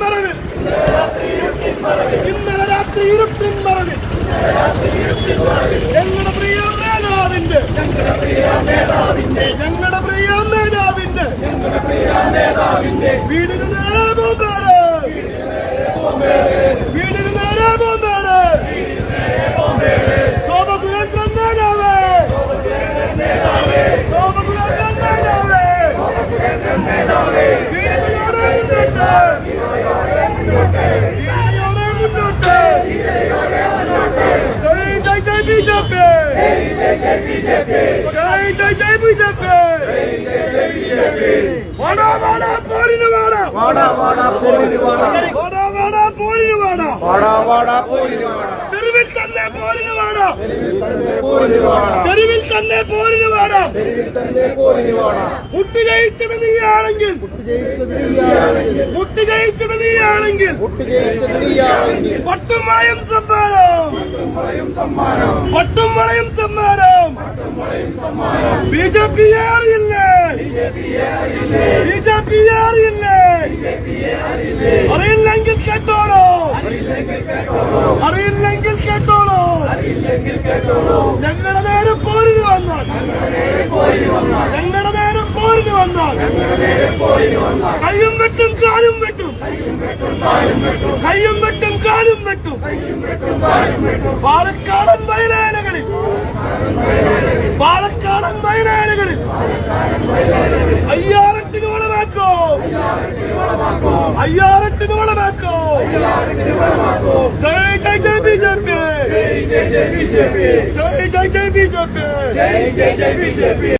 പിന്മറവിൽ ഇന്നലെ രാത്രി ഇരുട്ടിൻ മറവിൽ. ഞങ്ങളുടെ പ്രിയം ജയ് ജയ് ജയ് ബി ജെ പി വാടാ വാടാ പോരിന് വാടാ വാടാ വാടാ പോരിന് വാടാ വാടാ വാടാ പോരിന് വാടാ വാടാ വാടാ പോരിന് വാടാ തെരുവിൽ തന്നെ പോരിന് വാടാ മുട്ട് ജയിച്ചത് നീയാണെങ്കിൽ മുട്ട് ജയിച്ചത് നീയാണെങ്കിൽ നീയാണെങ്കിൽ പട്ടുമളയും സമ്മാനം. പട്ടും പട്ടുമളയും സമ്മാനം. ബി ജെ പി അറിയില്ലേ? ബി ജെ പി അറിയില്ലേ? അറിയില്ലെങ്കിൽ കേട്ടോളൂ അറിയില്ലെങ്കിൽ കേട്ടോളൂ ഞങ്ങളുടെ നേരെ പോരിന് വന്നാൽ. ഞങ്ങളുടെ നേരെ പോരിന് വന്നാൽ. കയ്യും വെട്ടും കാലും വെട്ടും. കയ്യും വെട്ടും കാലും വെട്ടും. പാലക്കാടൻ വയലേലകളിൽ പാലക്കാടൻ വയലേലകളിൽ അയ്യാറെട്ടിന് വളമാക്കോ. അയ്യാറെട്ടിന് വളമാക്കോ. Jaya BJP! Jai Jai Jai BJP! Jai Jai Jai BJP!